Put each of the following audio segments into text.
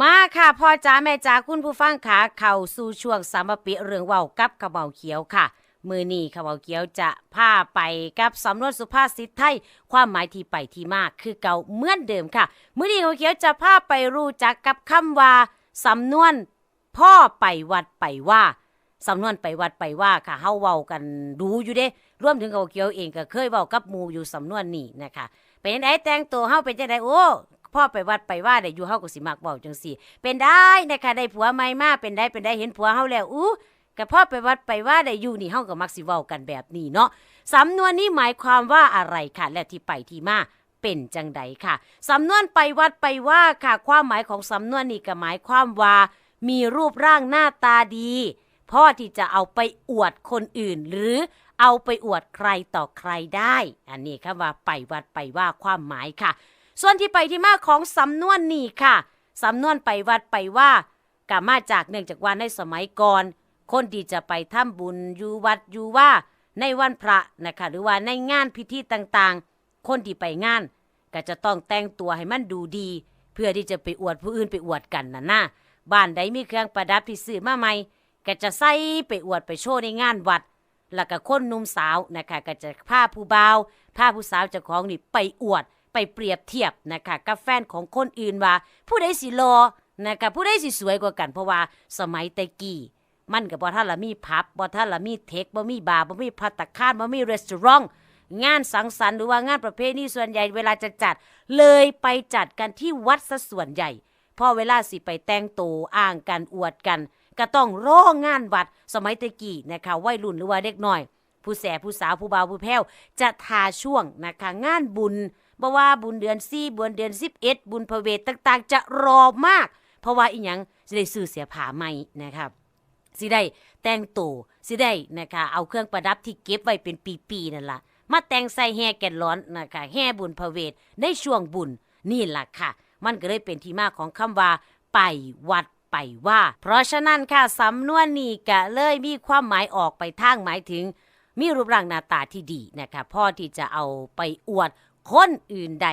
มาค่ะพ่อจ๋าแม่จ๋าคุณผู้ฟังขาเข้าสู่ช่วงสามปิเรื่องเว้ากับขะเบาเขียวค่ะ มือนี้ขะเบาเขียวจะพาไปกับสำนวนสุภาษิตไทย ความหมายที่ไปที่มาคือเก่าเหมือนเดิมค่ะ มือนี้ขะเบาเขียวจะพาไปรู้จักกับคำว่าสำนวนพ่อไปวัดไปว่าสำนวนไปวัดไปว่าค่ะเฮาเว้ากันดูอยู่เด้รวมถึงขะเาเขียวเองก็เคยเว้ากับหมู่อยู่สำนวนนี้นะคะ เป็นจังไดแต่งตัวเฮาเป็นจังไดโอ้ พ่อไปวัดไปว่าได้อยู่เฮาก็สิมักเว้าจังซี่ เป็นได้นะคะได้ผัวใหม่มาเป็นได้เป็นได้เห็นผัวเฮาแล้วอู้ก็พ่อไปวัดไปว่าได้อยู่นี่เฮาก็มักสิเว้ากันแบบนี้เนาะสำนวนนี้หมายความว่าอะไรค่ะและที่ไปที่มาเป็นจังใดค่ะ สำนวนไปวัดไปว่าค่ะ ความหมายของสำนวนนี้ก็หมายความว่า มีรูปร่างหน้าตาดีพ่อที่จะเอาไปอวดคนอื่น หรือเอาไปอวดใครต่อใครได้ อันนี้คำว่าไปวัดไปว่าความหมายค่ะ ส่วนที่ไปที่มาของสำนวนนี้ค่ะ สำนวนไปวัดไปว่าก็มาจากเนื่องจากว่าในสมัยก่อน คนที่จะไปทำบุญอยู่วัดอยู่ว่า ในวันพระนะคะหรือว่าในงานพิธีต่างๆ คนที่ไปงาน ก็จะต้องแต่งตัวให้มันดูดี เพื่อที่จะไปอวดผู้อื่นไปอวดกันน่ะนะบ้านใดมีเครื่องประดับที่ซื้อมาใหม่ก็จะใส่ไปอวดไปโชว์ในงานวัด แล้วก็คนหนุ่มสาวนะคะก็จะพาผู้บ่าวพาผู้สาวเจ้าของนี่ไปอวด ไปเปรียบเทียบนะคะกับแฟนของคนอื่นว่า ผู้ใดสิรอนะคะผู้ใดสิสวยกว่ากัน เพราะว่าสมัยแตะกี้มันก็บ่ท่านละมีพับบ่ท่านละมีเทคบ่มีบาร์บ่มีพัตตาคารบ่มีรีสอร์ทงานสังสรรค์หรือว่างานประเพณีส่วนใหญ่เวลาจะจัด เลยไปจัดกันที่วัดซะส่วนใหญ่พอเวลาสิไปแต่งตัวอ้างกันอวดกัน ก็ต้องร้องงานวัดสมัยตะกี้นะคะวัยรุ่นหรือว่าเด็กน้อย ผู้แสผู้สาวผู้บ่าวผู้แพ้วจะทาช่วงนะคะงานบุญ บ่ว่าบุญเดือนสี่บุญเดือนสิบเอ็ดบุญพระเวทต่างๆ จะรอมาก เพราะว่าอีหยังสิได้ซื้อเสียผ้าใหม่นะครับสิได้แต่งตัวสิได้นะคะเอาเครื่องประดับที่เก็บไว้เป็นปีๆนั่นล่ะมาแต่งใส่แห่แก่นร้อนนะคะแห่บุญพระเวทในช่วงบุญนี่ล่ะค่ะ มันก็เลยเป็นที่มาของคำว่า ไปวัดไปว่า เพราะฉะนั้นค่ะสำนวนนี้ก็เลยมีความหมายออกไปทางหมายถึง มีรูปร่างหน้าตาที่ดีนะคะพ่อที่จะเอาไปอวด คนอื่นใด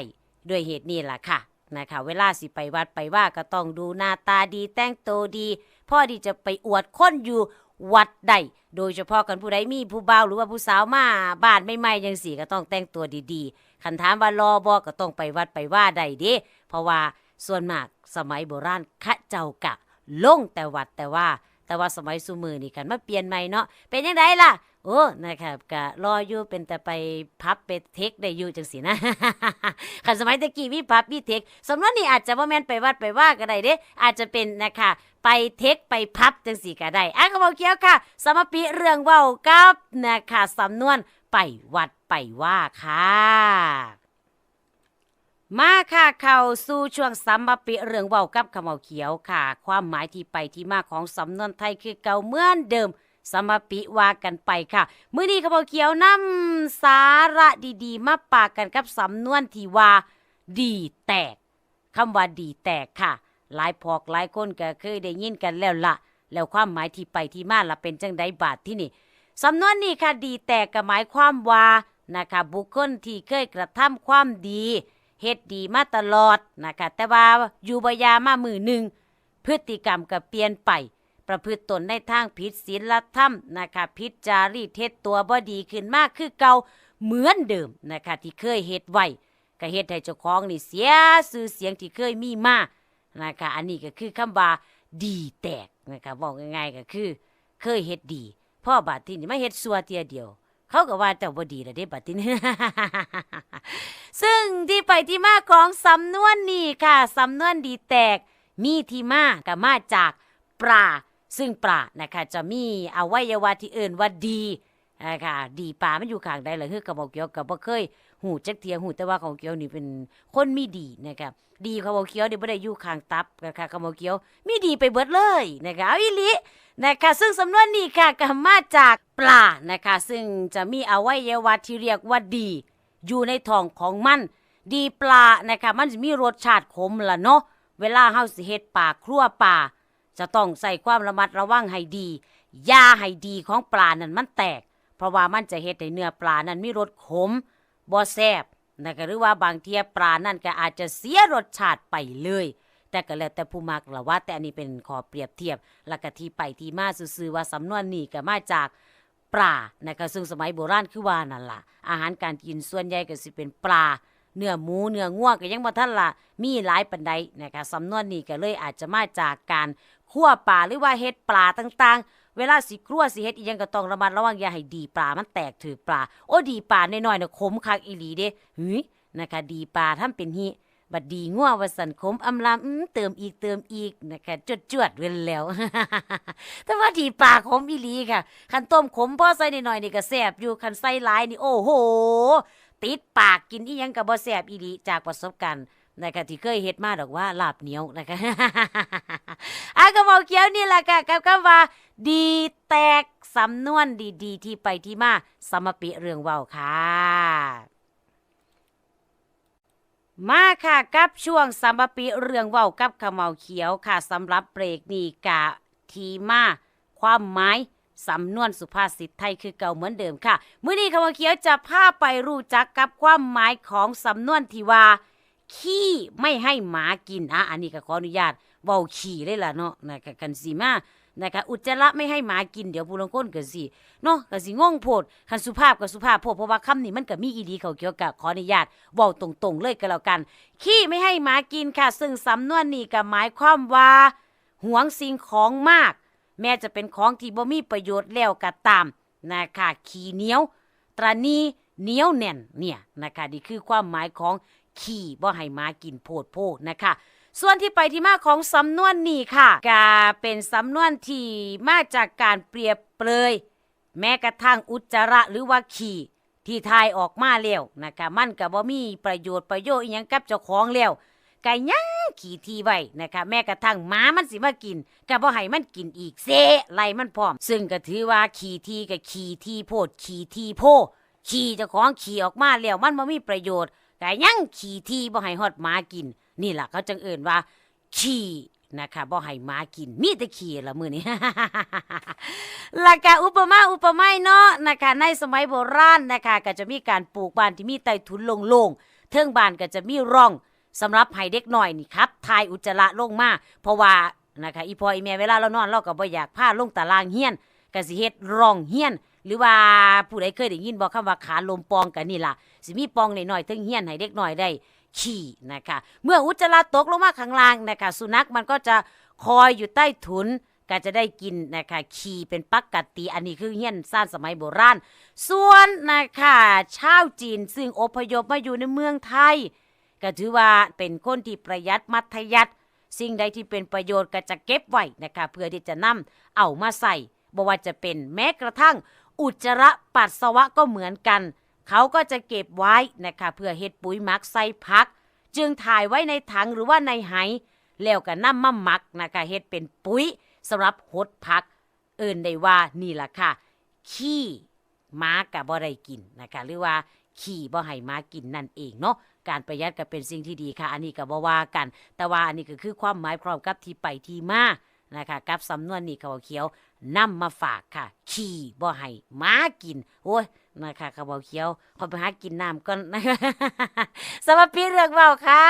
ด้วยเหตุนี้ล่ะค่ะนะคะเวลาสิไปวัดไปว่าก็ต้องดูหน้าตาดีแต่งตัวดี พ่อที่จะไปอวดคนอยู่วัดใดโดยเฉพาะกันผู้ใดมีผู้บ่าวหรือว่าผู้สาวมาบ้านไม่ใหม่ยังสีก็ต้องแต่งตัวดีๆคันถามว่ารอบอก็ต้องไปวัดไปว่าใดเด้เพราะว่าส่วนมากสมัยโบราณข้าเจ้ากะลงแต่วัดแต่ว่า แต่ว่าสมัยสุมือนี่คันมาเปลี่ยนใหม่เนาะเป็นยังไงล่ะ โอ้นะครับกะรออยู่เป็นแต่ไปพับไปเทคได้อยู่จังสินะคันสมัยตะกี้มีพับมีเทคสำนวนนี้อาจจะบ่าแม่นไปวัดไปว่าก็ได้เด้อาจจะเป็นนะคะไปเทคไปพับจังสีก็ได้อะก็บอกเกี่ยวค่ะ สมปิเรื่องเว้ากับนะคะสำนวนไปวัดไปว่าค่ะมาค่ะเข้าสู่ช่วงสัมมปิเรื่องเว้ากับขมเมาเขียวค่ะ ความหมายที่ไปที่มาของสำนวนไทยคือเก่าเหมือนเดิม สมปิว่ากันไปค่ะ มื้อนี้ขมเมาเขียวนำสาระดีๆ มาปากกันกับสำนวนที่ว่า ดีแตกคำว่าดีแตกค่ะ หลายพอกหลายคนก็เคยได้ยินกันแล้วละแล้วความหมายที่ไปที่มาละเป็นจังไดบาทที่นี่สำนวนนี้ค่ะดีแตกก็หมายความว่านะคะบุคคลที่เคยกระทำความดีเฮ็ดดีมาตลอดนะคะแต่ว่าอยู่บยามามือหนึ่งพฤติกรรมก็เปลี่ยนไป ประพฤติตนในทางผิดศีลธรรมนะคะผิดจารีเฮ็ดตัวบ่ดีขึ้นมากคือเก่าเหมือนเดิมนะคะที่เคยเฮ็ดไว้ก็เฮ็ดให้เจ้าของนี่เสียชื่อเสียงที่เคยมีมานะคะอันนี้ก็คือคำว่าดีแตกนะคะบอกง่ายๆก็คือ เคยเฮ็ดดีพ่อบาดที่นี่มาเฮ็ดซัวเตียเดียว เขาก็ว่าเจ้าบ่ดีแล้วเด้บาดที่นี่ซึ่งที่ไปที่มาของสำนวนนี้ค่ะสำนวนดีแตกมีที่มาก็มาจากปลา ซึ่งปลานะคะจะมีอวัยวะที่เอิ่นว่าดีนะคะดีปลามันอยู่ข้างใดเล่ะคือกระบอกเกียวกับบ่เคยหูจักเทียหูแต่ว่าของเกียวนี่เป็นคนมีดีนะคะดีเขาบอกเกียวนี่บ่ได้อยู่ข้างตับนะคะขาบอกเกียวมีดีไปเบิดเลยนะคะเอาอีหลีนะคะซึ่งสำนวนนี้ค่ะก็มาจากปลานะคะซึ่งจะมีอวัยวะที่เรียกว่าดี อยู่ในท้องของมัน ดีปลานะคะมันจะมีรสชาติขมล่ะเนาะเวลาเฮาสิเฮ็ดปลาครัวปลา จะต้องใส่ความระมัดระวังให้ดียาให้ดีของปลานั้นมันแตก เพราะว่ามันจะเฮ็ดให้เนื้อปลานั้นมีรสขมบ่แซ่บนะคะหรือว่าบางเทียปลานั่นก็อาจจะเสียรสชาติไปเลย แต่ก็แล้วแต่ผู้มักละว่า แต่อันนี้เป็นขอเปรียบเทียบแล้วก็ที่ไปที่มาซื่อๆว่าสำนวนนี้ก็มาจากปลานะคะซึ่งสมัยโบราณคือว่านั่นล่ะ อาหารการกินส่วนใหญ่ก็สิเป็นปลาเนื้อหมูเนื้องัวก็ยังบ่ทันละมีหลายปันใดนะคะสำนวนนี้ก็เลยอาจจะมาจากการ คั่วปลาหรือว่าเฮ็ดปลาต่างๆ เวลาสิครัวสิเฮ็ดอีหยังก็ต้องระมัดระวังอย่าให้ดีปลามันแตกถือปลา โอ้ดีปลาน้อยๆน่ะขมคักอีหลีเด้หึนะคะดีปลาทำเป็นหิบัดดีงัววสันขมอำลำเติมอีกเติมอีกนะคะจวดๆเว้นแล้ว แต่ว่าดีปลาขมอีหลีค่ะ คันต้มขมพ่อใส่น้อยๆนี่ก็แซ่บอยู่คันใส่หลายนี่โอ้โห ติดปากกินอีหยังก็บ่แซ่บอีหลีจากประสบการณ์ นะคะที่เคยเฮ็ดมาดอกว่าลาบเหนียวนะคะอากระเมาเขียวนี่แหละค่ะกับคำว่า ดีแตกสำนวนดีๆ ที่ไปที่มาสมปิเรื่องเว้าค่ะ มาค่ะกับช่วงสมปปิเรื่องเว้ากับขมเมาเขียวค่ะสำหรับเบรกนี้กะทีมาความหมายสำนวนสุภาษิตไทยคือเก่าเหมือนเดิมค่ะ มื้อนี้ขมเมาเขียวจะพาไปรู้จักกับความหมายของสำนวนที่ว่า ขี้ไม่ให้หมากินอะอันนี้ก็ขออนุญาตเว้าขี้เลยล่ะเนาะนะกันสิมานะคะอุจจาระไม่ให้หมากินเดี๋ยวผู้ลางคนก็สิเนาะก็สิงงโพดคันสุภาพก็สุภาพโพดเพราะว่าคำนี้มันก็มีอีดีเขาเกี่ยวกับขออนุญาตเว้าตรงๆ เลยก็แล้วกัน ขี้ไม่ให้หมากินค่ะ ซึ่งสำนวนนี้ก็หมายความว่าหวงสิ่งของมาก แม้จะเป็นของที่บ่มีประโยชน์แล้วก็ตามนะคะขี้เหนียว ตรานีเหนียวแน่นเนี่ยนะคะนี่คือความหมายของ ขี่บ่ให้หมากินโพดโพนะคะ ส่วนที่ไปที่มาของสำนวนนี้ค่ะกาเป็นสำนวนที่มาจากการเปรียบเปรยแม้กระทั่งอุจจาระหรือว่าขี่ที่ทายออกมาแล้วนะคะมันก็บ่มีประโยชน์ประโยชน์อีหยังกับเจ้าของแล้วก็ยังขี่ทีไว้นะคะแม้กระทั่งหมามันสิมากินก็บ่ให้มันกินอีกเซไล่มันพร้อม ซึ่งก็ถือว่าขี่ทีกับขี่ทีโพดขี่ทีโพขี่เจ้าของขี่ออกมาแล้วมันบ่มีประโยชน์ ก็ยังขี่ที่บ่ให้ฮอดหมากิน นี่ล่ะเขาจังเอิ่นว่า ขี่นะคะบ่ให้หมากินมีแต่ขี่ละมือนี้แล้วก็อุปมาอุปไมยเนาะนะคะในสมัยโบราณนะคะก็จะมีการปลูกบ้านที่มีใต้ถุนโล่งๆเทิงบ้านก็จะมีร่องสำหรับให้เด็กน้อยนี่ครับทายอุจจาระลงมาเพราะว่านะคะอีพออีแม่เวลาเรานอนเราก็บ่อยากพาลงตารางเฮียนก็สิเฮ็ดร่องเฮียน หรือว่าผู้ใดเคยได้ยินบอกคำว่าขาลมปองกันนี่ล่ะ สิมีปองหน่อยๆเทิงเฮียนให้เด็กหน้อยได้ขี่นะคะ เมื่ออุจจาระตกลงมาข้างล่างนะคะ สุนัขมันก็จะคอยอยู่ใต้ถุนก็จะได้กินนะคะขี่เป็นปกติอันนี้คือเฮี้ยนซ่านสมัยโบราณ ส่วนนะคะชาวจีนซึ่งอพยพมาอยู่ในเมืองไทย ก็ถือว่าเป็นคนที่ประหยัดมัธยัติสิ่งใดที่เป็นประโยชน์ก็จะเก็บไว้นะคะเพื่อที่จะนำเอามาใส่บ่ว่าจะเป็นแม้กระทั่ง อุจจาระปัสสาวะก็เหมือนกัน เขาก็จะเก็บไว้นะคะเพื่อเฮ็ดปุ๋ยหมักใส่พัก จึงถ่ายไว้ในถังหรือว่าในไหแล้วก็นำมาหมักนะคะเฮ็ดเป็นปุ๋ยสำหรับหดพัก เอิ่นได้ว่านี่ล่ะค่ะ ขี้ม้ากับบ่ได้กินนะคะหรือว่าขี่บ่ให้ม้ากินนั่นเองเนาะการประหยัดก็เป็นสิ่งที่ดีค่ะ อันนี้ก็บ่ว่ากัน แต่ว่าอันนี้ก็คือความหมายพร้อมกับที่ไปที่มานะคะกับสำนวนนี้เขาเขียว นำมาฝากค่ะ ขี่บ่ให้ม้ากิน โอ้ยนะคะเขาบอกเขียวขอไปหากินน้ำก่อนนะคะสวับพี่เรื่องเบาค่ะ